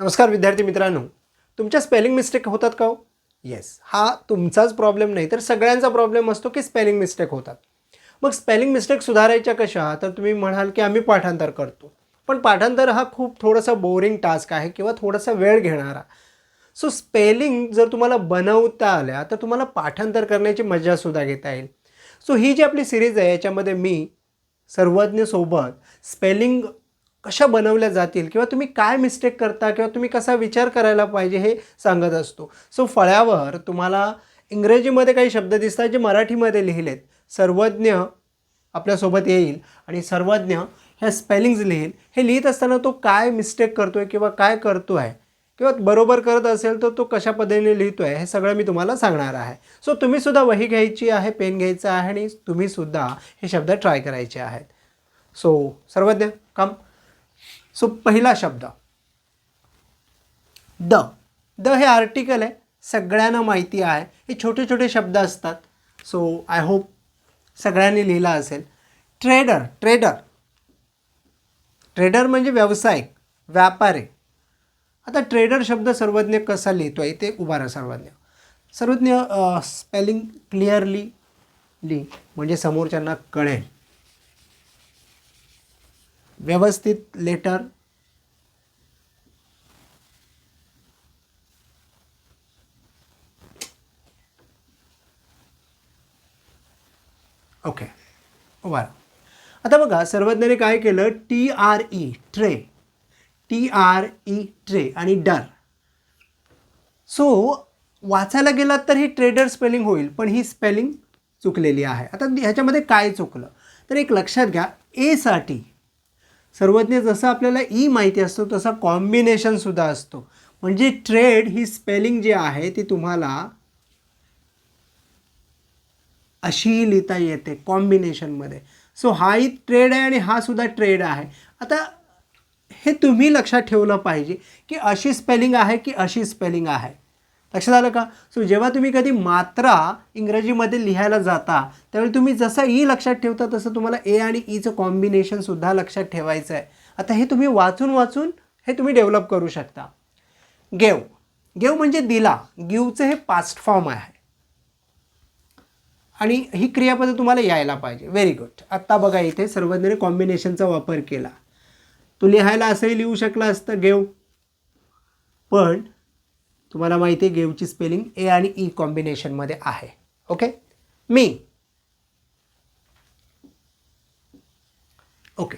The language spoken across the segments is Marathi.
नमस्कार विद्यार्थी मित्रांनो. तुमच्या स्पेलिंग मिस्टेक होतात का हो? येस हा तुमचाच प्रॉब्लेम नाही तर सगळ्यांचा प्रॉब्लेम असतो की स्पेलिंग मिस्टेक होतात. मग स्पेलिंग मिस्टेक सुधारायच्या कशा? तर तुम्ही म्हणाल की आम्ही पाठांतर करतो. पण पाठांतर हा खूप थोडासा बोरिंग टास्क आहे किंवा थोडासा वेळ घेणारा. सो स्पेलिंग जर तुम्हाला बनवता आल्या तर तुम्हाला पाठांतर करण्याची मजासुद्धा घेता येईल. सो ही जी आपली सिरीज आहे याच्यामध्ये मी सर्वज्ञसोबत स्पेलिंग कशा बनवल्या जातील किंवा तुम्ही काय मिस्टेक करता किंवा तुम्ही कसा विचार करायला पाहिजे हे सांगत असतो. सो फळ्यावर तुम्हाला इंग्रजीमध्ये काही शब्द दिसतात जे मराठीमध्ये लिहिलेत. सर्वज्ञ आपल्यासोबत येईल आणि सर्वज्ञ ह्या स्पेलिंग्ज लिहिल. हे लिहित असताना तो काय मिस्टेक करतो आहे किंवा काय करतो आहे किंवा बरोबर करत असेल तर तो कशा पद्धतीने लिहितो आहे हे सगळं मी तुम्हाला सांगणार आहे. सो तुम्हीसुद्धा वही घ्यायची आहे पेन घ्यायचं आहे आणि तुम्हीसुद्धा हे शब्द ट्राय करायचे आहेत. सो सर्वज्ञ काम सो पहिला शब्द. द. द हे आर्टिकल आहे. सगळ्यांना माहिती आहे. हे छोटे छोटे शब्द असतात. सो आय होप सगळ्यांनी लिहिला असेल. Trader trader. ट्रेडर म्हणजे व्यावसायिक व्यापारी. आता ट्रेडर शब्द सर्वज्ञ कसा लिहितो? आहे ते उभारा सर्वज्ञ. सर्वज्ञ स्पेलिंग क्लिअरली ली म्हणजे समोरच्यांना कळेल. व्यवस्थित लेटर. ओके बरं आता बघा सर्वज्ञाने काय केलं? T R E tray T R E tray आणि डर सो वाचायला गेलात तर ही ट्रेडर स्पेलिंग होईल पण ही स्पेलिंग चुकलेली आहे. आता ह्याच्यामध्ये काय चुकलं? तर एक लक्षात घ्या एसाठी सर्वज्ञ जसं आपल्याला ई माहिती असतो तसा कॉम्बिनेशनसुद्धा असतो. म्हणजे ट्रेड ही स्पेलिंग जी आहे ती तुम्हाला अशीही लिहिता येते कॉम्बिनेशनमध्ये सो हाही ट्रेड आहे आणि हा सुद्धा ट्रेड आहे. आता हे तुम्ही लक्षात ठेवलं पाहिजे की अशी स्पेलिंग आहे की अशी स्पेलिंग आहे. लक्षात आलं का? सो जेव्हा तुम्ही कधी मात्रा इंग्रजीमध्ये लिहायला जाता त्यावेळी तुम्ही जसं ई लक्षात ठेवता तसं तुम्हाला ए आणि ईचं कॉम्बिनेशनसुद्धा लक्षात ठेवायचं आहे. आता हे तुम्ही वाचून वाचून हे तुम्ही डेव्हलप करू शकता. गेव गेव म्हणजे दिला. गिवचं हे पास्ट फॉर्म आहे. आणि ही क्रियापद तुम्हाला यायला पाहिजे. व्हेरी गुड आत्ता बघा इथे सर्वज्ञाने कॉम्बिनेशनचा वापर केला. तू लिहायला असंही लिहू शकला असतं गेव पण तुम्हाला माहिती आहे गेवची स्पेलिंग ए आणि e ई कॉम्बिनेशनमध्ये आहे. ओके मी. ओके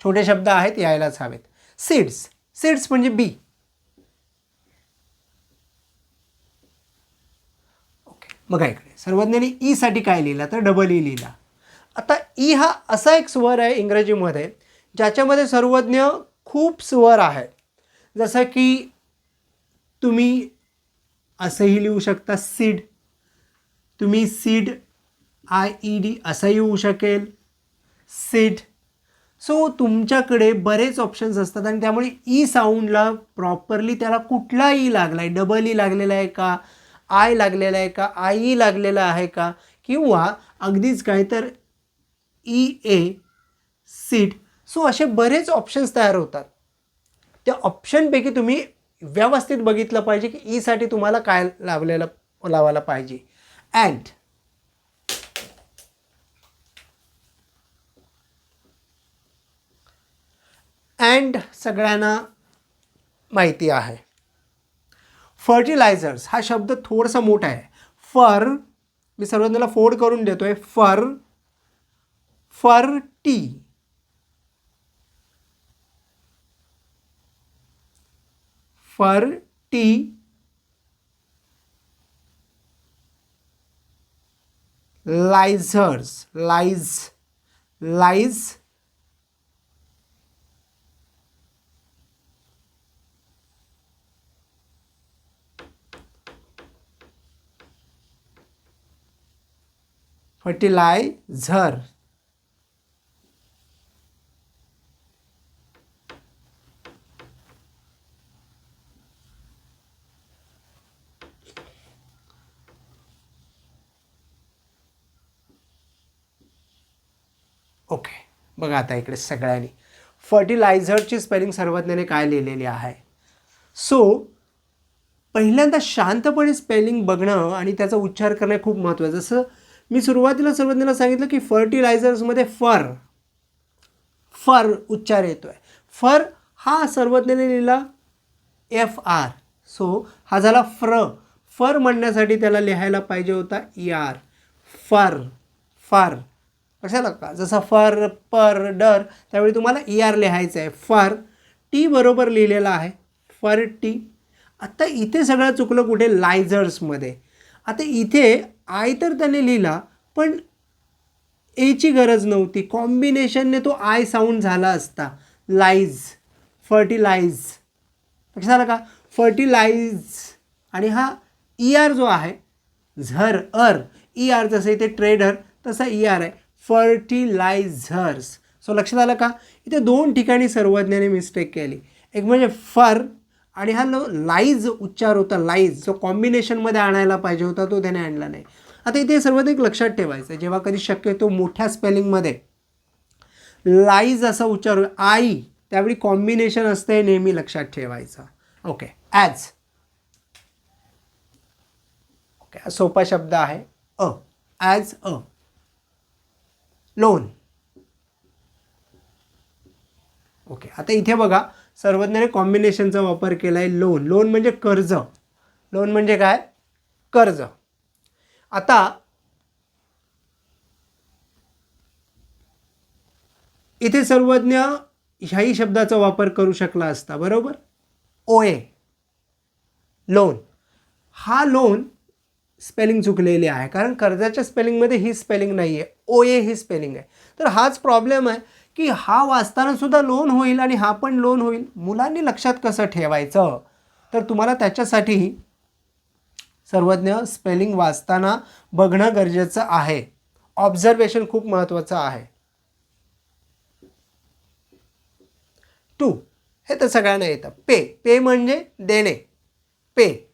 छोटे शब्द आहेत यायलाच हवेत. सीड्स सीड्स म्हणजे बी ओके बघा इकडे. सर्वज्ञाने ईसाठी e काय लिहिला? तर डबल ई e लिहिला. आता ई हा असा एक स्वर आहे इंग्रजीमध्ये ज्याच्यामध्ये सर्वज्ञ खूप स्वर आहेत. जसं की तुम्ही असंही लिहू शकता सीड. तुम्ही सीड आय ई डी असंही होऊ शकेल. सीड. सो तुमच्याकडे बरेच ऑप्शन्स असतात आणि त्यामुळे ई साऊंडला प्रॉपरली त्याला कुठला ई लागला आहे डबल ई लागलेला आहे का आय लागलेला आहे का आय ई लागलेला आहे का किंवा अगदीच काय तर ई ए सीट सो असे बरेच ऑप्शन्स तयार होतात. त्या ऑप्शनपैकी तुम्ही व्यवस्थित बघितलं पाहिजे की e ईसाठी तुम्हाला काय लावलेलं लावायला पाहिजे. अँड अँड सगळ्यांना माहिती आहे. फर्टिलायझर्स हा शब्द थोडासा मोठा आहे. फर मी सर्वांना फोड करून देतो आहे fur fur T for t. Lizers lies lies fertilizer. Okay. बघा आता इकडे सगळ्यांनी. फर्टिलायझरची स्पेलिंग सर्वज्ञाने काय लिहिलेली आहे? सो पहिल्यांदा शांतपणे स्पेलिंग बघणं आणि त्याचा उच्चार करणं खूप महत्त्वाचं जसं मी सुरुवातीला सर्वज्ञाला सांगितलं की फर्टिलायझर्समध्ये फर फर उच्चार येतो आहे फर हा सर्वज्ञाने लिहिला एफ आर सो हा झाला फ्र फर म्हणण्यासाठी त्याला लिहायला पाहिजे होता ई आर फर फर लक्षात का? जसा फर पर डर त्यावेळी तुम्हाला ई आर लिहायचं आहे. फर टी बरोबर लिहिलेला आहे. फर टी आता इथे सगळं चुकलं कुठे? लायझर्समध्ये. आता इथे आय तर त्याने लिहिला पण एची गरज नव्हती. कॉम्बिनेशनने तो आय साऊंड झाला असता. लाईज फर्टिलाइज लक्षात आलं का? फर्टिलाइज आणि हा ई आर जो आहे झर अर. ई आर जसं इथे ट्रेडर तसा ई आर आहे. फर्टिलायझर्स. सो लक्षात आलं का? इथे दोन ठिकाणी सर्वज्ञाने मिस्टेक केली. एक म्हणजे फर आणि हा लो लाईज उच्चार होता लाईज जो कॉम्बिनेशनमध्ये आणायला पाहिजे होता तो त्याने आणला नाही. आता इथे सर्वात एक लक्षात ठेवायचं. जेव्हा कधी शक्यतो मोठ्या स्पेलिंगमध्ये लाईज असा उच्चार आई त्यावेळी कॉम्बिनेशन असतं हे नेहमी लक्षात ठेवायचं. ओके ॲज ओके सोपा शब्द आहे a. As a. Loan. Okay आता इथे बघा सर्वज्ञाने कॉम्बिनेशनचा वापर केला आहे लोन लोन म्हणजे कर्ज. लोन म्हणजे काय? कर्ज. आता इथे सर्वज्ञ ह्याही शब्दाचा वापर करू शकला असता बरोबर? ओ ए लोन हा लोन स्पेलिंग चुकलेली आहे. कारण कर्जाच्या स्पेलिंगमध्ये ही स्पेलिंग नाही आहे ओ ए ही स्पेलिंग आहे. तर हाच प्रॉब्लेम आहे की हा वाचतानासुद्धा लोन होईल आणि हा पण लोन होईल. मुलांनी लक्षात कसं ठेवायचं? तर तुम्हाला त्याच्यासाठी सर्वज्ञ स्पेलिंग वाचताना बघणं गरजेचं आहे. ऑब्झर्वेशन खूप महत्त्वाचं आहे. टू हे तर सगळ्यांना येतं. पे पे म्हणजे देणे. पे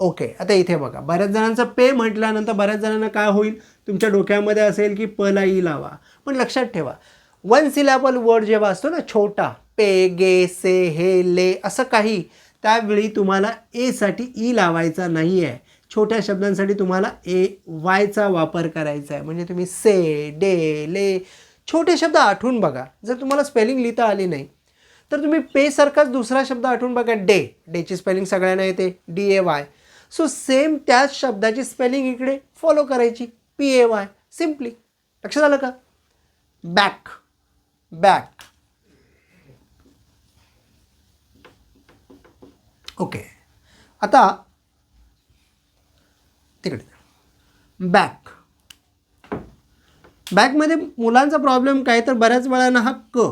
ओके आता इथे बघा. बऱ्याच जणांचं पे म्हटल्यानंतर बऱ्याच जणांना काय होईल? तुमच्या डोक्यामध्ये असेल की पला ई लावा. पण लक्षात ठेवा. वन सिलॅबल वर्ड जेव्हा असतो ना छोटा पे गे से हे ले असं काही त्यावेळी तुम्हाला एसाठी ई लावायचा नाही आहे छोट्या शब्दांसाठी तुम्हाला ए वायचा वापर करायचा आहे. म्हणजे तुम्ही से डे ले छोटे शब्द आठवून बघा. जर तुम्हाला स्पेलिंग लिहिता आली नाही तर तुम्ही पेसारखाच दुसरा शब्द आठवून बघा. डे डेची स्पेलिंग सगळ्यांना येते. D A Y. So same त्याच शब्दाची स्पेलिंग इकडे फॉलो करायची. पी ए वाय सिम्पली लक्षात आलं का? बॅक बॅक ओके आता तिकडे. बॅक बॅकमध्ये मुलांचा प्रॉब्लेम काय? तर बऱ्याच वेळानं हा क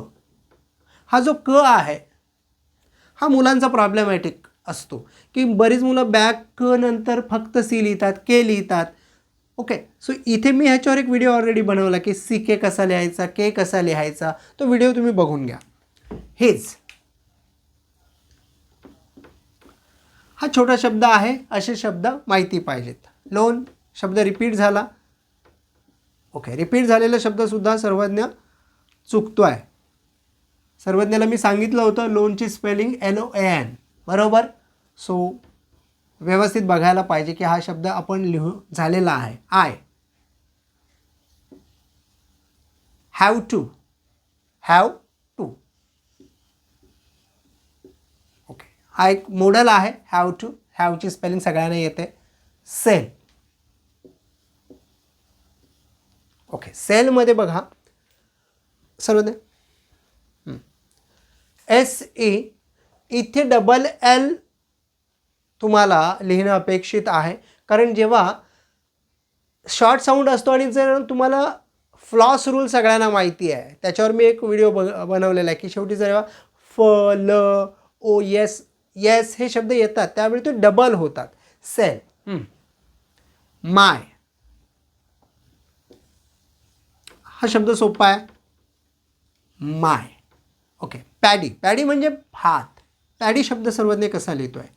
हा जो क आहे हा मुलांचा प्रॉब्लेमॅटिक असतो. की बरीच मुलं बॅक नंतर फक्त सी लिहितात के लिहितात. ओके सो इथे मी ह्याच्यावर एक व्हिडिओ ऑलरेडी बनवला की सी के कसा लिहायचा के कसा लिहायचा तो व्हिडिओ तुम्ही बघून घ्या. हेच हा छोटा शब्द आहे असे शब्द माहिती पाहिजेत. लोन शब्द रिपीट झाला. ओके रिपीट झालेला शब्दसुद्धा सर्वज्ञ चुकतो आहे. सर्वज्ञाला मी सांगितलं होतं लोनची स्पेलिंग एल ओ एन बरोबर? सो व्यवस्थित बघायला पाहिजे की हा शब्द आपण लिहू झालेला आहे. I have to have to okay हा एक मॉडल आहे. हॅव टू हॅवची स्पेलिंग सगळ्यांना येते. सेल ओके सेलमध्ये बघा. सर्व एस ए इथे डबल एल तुम्हाला लिहिणं अपेक्षित आहे. कारण जेव्हा शॉर्ट साऊंड असतो आणि जर तुम्हाला फ्लॉस रूल सगळ्यांना माहिती आहे. त्याच्यावर मी एक व्हिडिओ बघ बनवलेला आहे की शेवटी जेव्हा फ ल ओ येस येस हे शब्द येतात त्यावेळी ते डबल होतात. सेल माय हा शब्द सोपा आहे. माय ओके पॅडी पॅडी म्हणजे भात. पॅडी शब्द सर्वज्ञ कसा लिहितो आहे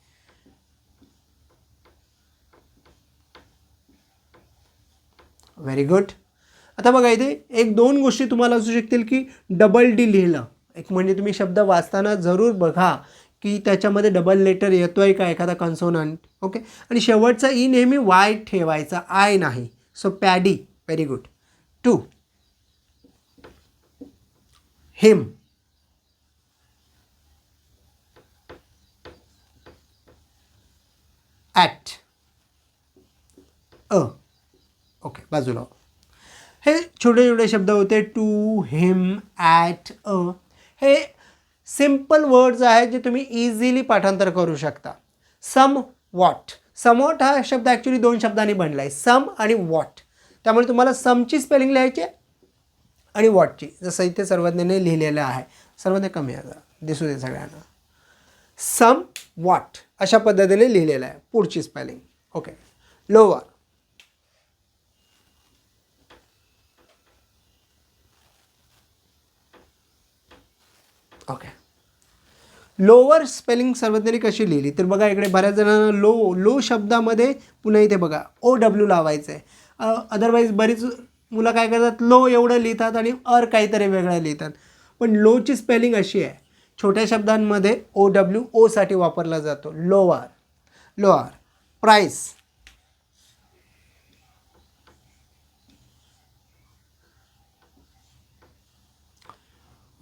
व्हेरी गुड आता बघा इथे एक दोन गोष्टी तुम्हाला असू शकतील की डबल डी लिहिलं एक म्हणजे तुम्ही शब्द वाचताना जरूर बघा की त्याच्यामध्ये डबल लेटर येतो आहे का एखादा कन्सोनंट ओके आणि शेवटचा ई नेहमी वाय ठेवायचा. आय नाही. So paddy very good to him at a okay बाजूला. हे छोटे छोटे शब्द होते टू हिम ॲट अ हे सिंपल वर्ड्स आहेत जे तुम्ही इझिली पाठांतर करू शकता. सम वॉट समवॉट हा शब्द ॲक्च्युली दोन शब्दांनी बनला आहे सम आणि वॉट त्यामुळे तुम्हाला समची स्पेलिंग लिहायची आणि वॉटची जसं इथे सर्वज्ञाने लिहिलेलं आहे. सर्वज्ञ कमी आहे दिसू दे सगळ्यांना. सम वॉट अशा पद्धतीने लिहिलेलं आहे. पुढची spelling okay lower okay lower spelling सर्वज्ञांनी कशी लिहिली? तर बघा इकडे बऱ्याच जणांना लो लो शब्दामध्ये पुन्हा इथे बघा ओ डब्ल्यू लावायचं आहे अदरवाईज बरीच मुलं काय करतात? लो एवढं लिहितात आणि अर काहीतरी वेगळं लिहितात. पण लोची स्पेलिंग अशी आहे. छोट्या शब्दांमध्ये ओ डब्ल्यू ओसाठी वापरला जातो. Lower lower price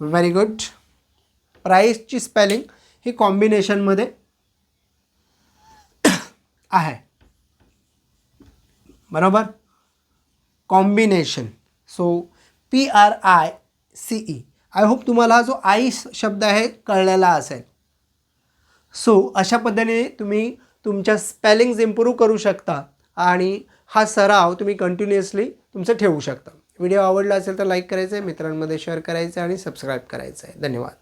very good प्राईसची spelling ही कॉम्बिनेशनमध्ये आहे. बरोबर? Combination. So P R I C E I hope तुम्हाला हा जो आय शब्द आहे कळलेला असेल. सो अशा पद्धतीने तुम्ही तुमच्या स्पेलिंग्ज इम्प्रूव्ह करू शकता आणि हा सराव तुम्ही कंटिन्युअसली तुमचं ठेवू शकता. व्हिडिओ आवडला असेल तर लाईक करायचं आहे मित्रांमध्ये शेअर करायचं आहे आणि सबस्क्राईब करायचं आहे धन्यवाद.